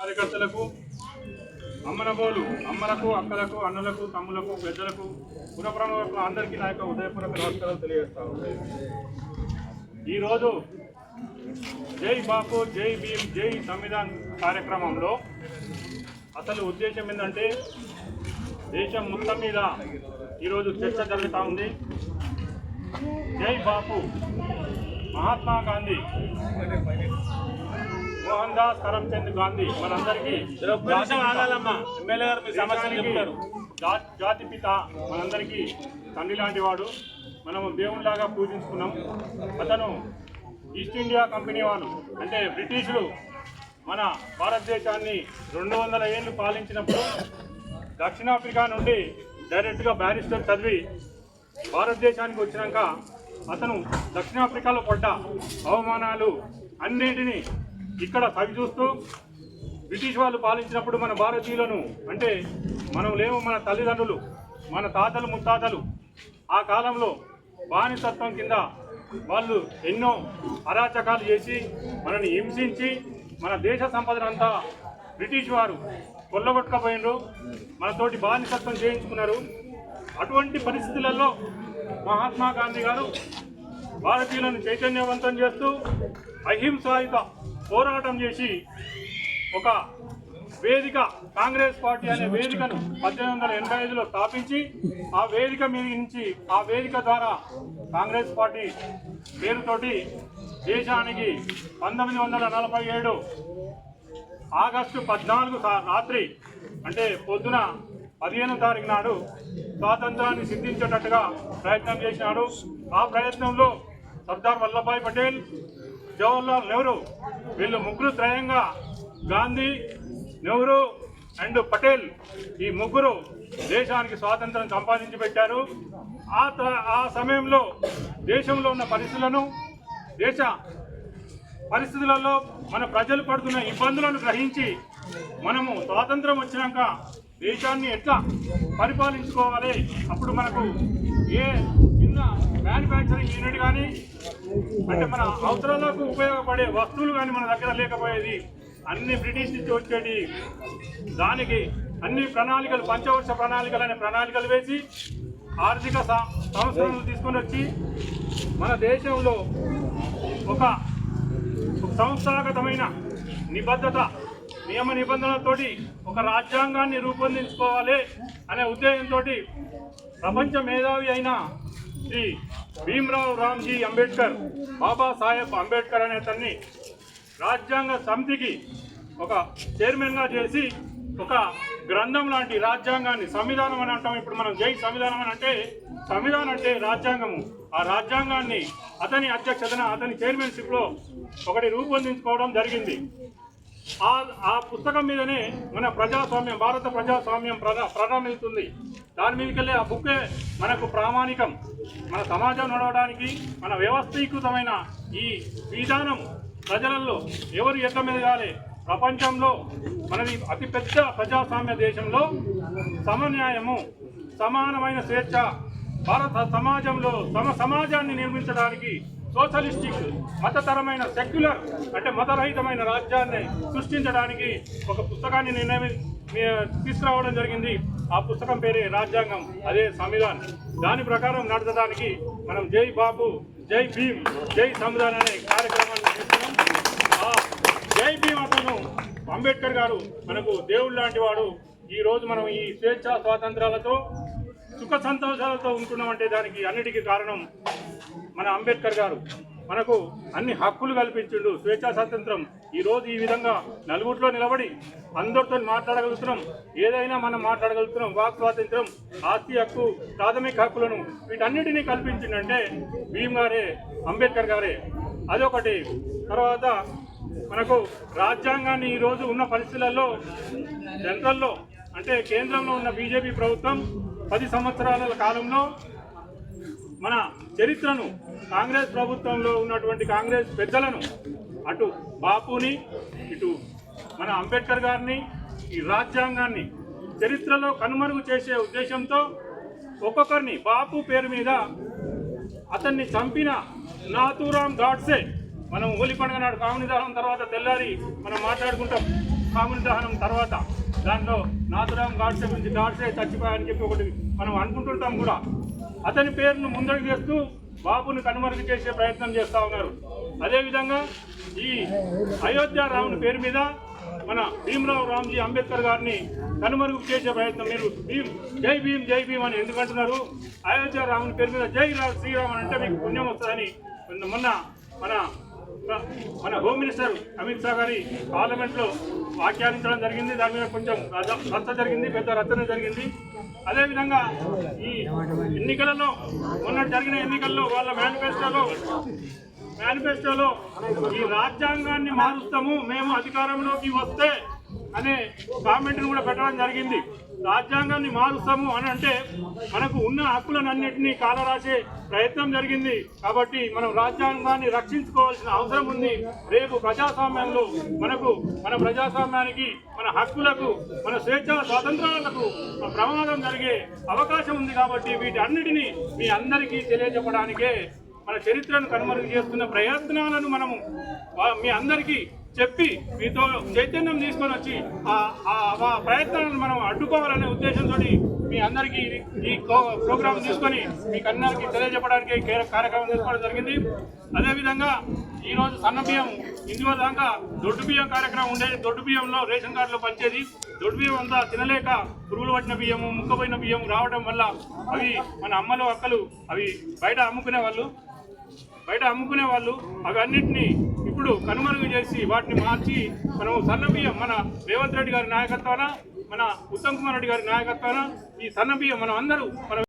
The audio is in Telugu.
కార్యకర్తలకు అమ్మనబోలు అమ్మలకు అక్కలకు అన్నలకు తమ్ములకు పెద్దలకు పురప్రముఖులకు అందరికీ నా యొక్క ఉదయపూర్వక నమస్కారాలు తెలియజేస్తాను ఈరోజు జై బాపు జై భీమ్ జై సంవిధాన్ కార్యక్రమంలో అసలు ఉద్దేశం ఏంటంటే దేశం మొత్తం మీద ఈరోజు చర్చ జరుగుతూ ఉంది. జై బాపు మహాత్మా గాంధీ మోహన్ దాస్ కరమ్చంద్ గాంధీ మనందరికీ ఎమ్మెల్యే గారు మీ సమస్యలు చెప్తారు. జాతి పిత మనందరికీ తండ్రి లాంటి వాడు. మనము దేవునిలాగా పూజించుకున్నాం. అతను ఈస్ట్ ఇండియా కంపెనీ వాళ్ళు అంటే బ్రిటిషులు మన భారతదేశాన్ని రెండు వందల ఏళ్ళు పాలించినప్పుడు దక్షిణాఫ్రికా నుండి డైరెక్ట్గా బ్యారిస్టర్ చదివి భారతదేశానికి వచ్చినాక అతను దక్షిణాఫ్రికాలో పడ్డ అవమానాలు అన్నింటినీ ఇక్కడ చవి చూస్తూ బ్రిటిష్ వాళ్ళు పాలించినప్పుడు మన భారతీయులను అంటే మనం లేము మన తల్లిదండ్రులు మన తాతలు ముత్తాతలు ఆ కాలంలో బానిసత్వం కింద వాళ్ళు ఎన్నో అరాచకాలు చేసి మనల్ని హింసించి మన దేశ సంపదనంతా బ్రిటిష్ వారు కొల్లగొట్టుకపోయినరు మనతోటి బానిసత్వం చేయించుకున్నారు. అటువంటి పరిస్థితులలో మహాత్మా గాంధీ గారు భారతీయులను చైతన్యవంతం చేస్తూ అహింసాయుత పోరాటం చేసి ఒక వేదిక కాంగ్రెస్ పార్టీ అనే వేదికను పద్దెనిమిది వందల ఎనభై ఐదులో స్థాపించి ఆ వేదిక మీద నుంచి ఆ వేదిక ద్వారా కాంగ్రెస్ పార్టీ పేరుతోటి దేశానికి పంతొమ్మిది వందల నలభై ఏడు ఆగస్టు పద్నాలుగు రాత్రి అంటే పొద్దున పదిహేను తారీఖు నాడు స్వాతంత్రాన్ని సిద్ధించేటట్టుగా ప్రయత్నం చేసినాడు. ఆ ప్రయత్నంలో సర్దార్ వల్లభాయ్ పటేల్ జవహర్లాల్ నెహ్రూ వీళ్ళు ముగ్గురు త్రయంగా గాంధీ నెహ్రూ అండ్ పటేల్ ఈ ముగ్గురు దేశానికి స్వాతంత్రం సంపాదించి పెట్టారు. ఆ ఆ సమయంలో దేశంలో ఉన్న పరిస్థితులను దేశ పరిస్థితులలో మన ప్రజలు పడుతున్న ఇబ్బందులను గ్రహించి మనము స్వాతంత్రం వచ్చినాక దేశాన్ని ఎట్లా పరిపాలించుకోవాలి? అప్పుడు మనకు ఏ మ్యానుఫ్యాక్చరింగ్ యూనిట్ కానీ అంటే మన అవసరాలకు ఉపయోగపడే వస్తువులు కానీ మన దగ్గర లేకపోయేది అన్ని బ్రిటిష్ నుంచి వచ్చేటి దానికి అన్ని ప్రణాళికలు పంచవర్ష ప్రణాళికలు అనే ప్రణాళికలు వేసి ఆర్థిక స- సంస్కరణలు తీసుకొని వచ్చి మన దేశంలో ఒక ఒక సంస్థాగతమైన నిబద్ధత నియమ నిబంధనలతోటి ఒక రాజ్యాంగాన్ని రూపొందించుకోవాలి అనే ఉద్దేశంతో ప్రపంచ మేధావి అయిన శ్రీ భీమరావు రామ్జీ అంబేద్కర్ బాబాసాహెబ్ అంబేద్కర్ అనే అతన్ని రాజ్యాంగ సమితికి ఒక చైర్మన్గా చేసి ఒక గ్రంథం లాంటి రాజ్యాంగాన్ని సంవిధానం అని అంటాం. ఇప్పుడు మనం జై సంవిధానం అని అంటే సంవిధానం అంటే రాజ్యాంగము. ఆ రాజ్యాంగాన్ని అతని అధ్యక్షతన అతని చైర్మన్షిప్లో ఒకటి రూపొందించుకోవడం జరిగింది. ఆ ఆ పుస్తకం మీదనే మన ప్రజాస్వామ్యం భారత ప్రజాస్వామ్యం ప్రధా ప్రారంభిస్తుంది దాని మీదకెళ్ళి ఆ బుక్కే మనకు ప్రామాణికం. మన సమాజం నడవడానికి మన వ్యవస్థీకృతమైన ఈ విధానం ప్రజలలో ఎవరు ఎట్ల మెదగాలి? ప్రపంచంలో మనది అతిపెద్ద ప్రజాస్వామ్య దేశంలో సమన్యాయము సమానమైన స్వేచ్ఛ భారత సమాజంలో సమ సమాజాన్ని నిర్మించడానికి సోషలిస్టిక్ మతతరమైన సెక్యులర్ అంటే మతరహితమైన రాజ్యాన్ని సృష్టించడానికి ఒక పుస్తకాన్ని నిర్ణయం తీసుకురావడం జరిగింది. ఆ పుస్తకం పేరే రాజ్యాంగం అదే సంవిధాన్. దాని ప్రకారం నడచడానికి మనం జై బాబు జై భీమ్ జై సంవిధాన్ అనే కార్యక్రమాన్ని ఆ జై భీమ్ అతను అంబేద్కర్ గారు మనకు దేవుడు లాంటి వాడు. ఈరోజు మనం ఈ స్వేచ్ఛ స్వాతంత్రాలతో సుఖ సంతోషాలతో ఉంటున్నామంటే దానికి అన్నిటికీ కారణం మన అంబేద్కర్ గారు మనకు అన్ని హక్కులు కల్పించిండు. స్వేచ్ఛా స్వాతంత్రం. ఈరోజు ఈ విధంగా నలుగురిలో నిలబడి అందరితో మాట్లాడగలుగుతున్నాం. ఏదైనా మనం మాట్లాడగలుగుతున్నాం. వాక్ స్వాతంత్రం ఆస్తి హక్కు ప్రాథమిక హక్కులను వీటన్నిటినీ కల్పించిందంటే భీమ్ గారే అంబేద్కర్ గారే. అదొకటి. తర్వాత మనకు రాజ్యాంగాన్ని ఈరోజు ఉన్న పరిస్థితులలో సెంట్రల్లో అంటే కేంద్రంలో ఉన్న బీజేపీ ప్రభుత్వం పది సంవత్సరాల కాలంలో మన చరిత్రను కాంగ్రెస్ ప్రభుత్వంలో ఉన్నటువంటి కాంగ్రెస్ పెద్దలను అటు బాపుని ఇటు మన అంబేద్కర్ గారిని ఈ రాజ్యాంగాన్ని చరిత్రలో కనుమరుగు చేసే ఉద్దేశంతో ఒక్కొక్కరిని బాపు పేరు మీద అతన్ని చంపిన నాతూరాం గాడ్సే మనం హోలీ పండుగ నాడు కాముని దహనం తర్వాత తెల్లారి మనం మాట్లాడుకుంటాం. కాముని దహనం తర్వాత దాంట్లో నాతురామ్ గాడ్సే గురించి గాడ్సే చచ్చిపోయాయని చెప్పి ఒకటి మనం అనుకుంటుంటాం కూడా. అతని పేరును ముందడుగు చేస్తూ బాబును కనుమరుగు చేసే ప్రయత్నం చేస్తూ ఉన్నారు. అదేవిధంగా ఈ అయోధ్య రాముని పేరు మీద మన భీమరావు రామ్జీ అంబేద్కర్ గారిని కనుమరుగు చేసే ప్రయత్నం మీరు భీమ్ జై భీమ్ జై భీమ్ అని ఎందుకంటున్నారు అయోధ్య రాముని పేరు మీద జై శ్రీరామ్ అని అంటే మీకు పుణ్యం వస్తుందని మొన్న మన మన హోమ్ మినిస్టర్ అమిత్ షా గారి పార్లమెంట్లో వ్యాఖ్యానించడం జరిగింది. దాని మీద కొంచెం రచ్చ- రచ్చ జరిగింది పెద్ద రచన జరిగింది. అదేవిధంగా ఈ ఎన్నికలలో మొన్న జరిగిన ఎన్నికల్లో వాళ్ళ మేనిఫెస్టోలో మేనిఫెస్టోలో ఈ రాజ్యాంగాన్ని మారుస్తాము మేము అధికారంలోకి వస్తే అనే కామెంట్ను కూడా పెట్టడం జరిగింది. రాజ్యాంగాన్ని మారుస్తాము అని అంటే మనకు ఉన్న హక్కులన్నింటినీ కాలరాసే ప్రయత్నం జరిగింది. కాబట్టి మనం రాజ్యాంగాన్ని రక్షించుకోవాల్సిన అవసరం ఉంది. రేపు ప్రజాస్వామ్యంలో మనకు మన ప్రజాస్వామ్యానికి మన హక్కులకు మన స్వేచ్ఛ స్వాతంత్రాలకు ప్రమాదం జరిగే అవకాశం ఉంది కాబట్టి వీటన్నిటినీ మీ అందరికీ తెలియజెప్పడానికే మన చరిత్రను కనుమరుగు చేస్తున్న ప్రయత్నాలను మనము మీ అందరికీ చెప్పి మీతో చైతన్యం తీసుకొని వచ్చి ఆ- ప్రయత్నాలను మనం అడ్డుకోవాలనే ఉద్దేశంతో మీ అందరికీ ఈ ప్రోగ్రామ్ ప్రోగ్రాం తీసుకొని మీకు అందరికీ తెలియజెప్పడానికి కార్యక్రమం తీసుకోవడం జరిగింది. అదేవిధంగా ఈరోజు సన్న బియ్యం ఇందులో దాకా దొడ్డు బియ్యం కార్యక్రమం ఉండేది. దొడ్డు బియ్యంలో రేషన్ కార్డులో పంచేది దొడ్డు బియ్యం అంతా తినలేక పురుగులు పట్టిన బియ్యము ముక్కపోయిన బియ్యం రావడం వల్ల అవి మన అమ్మలు అక్కలు అవి బయట అమ్ముకునే వాళ్ళు బయట అమ్ముకునే వాళ్ళు అవన్నిటిని ఇప్పుడు కనుమరుగు చేసి వాటిని మార్చి మనం సన్నబియ్యం మన రేవంత్ రెడ్డి గారి నాయకత్వాన మన ఉత్తమ్ కుమార్ రెడ్డి గారి నాయకత్వాన ఈ సన్నబియ్యం మనం అందరూ మన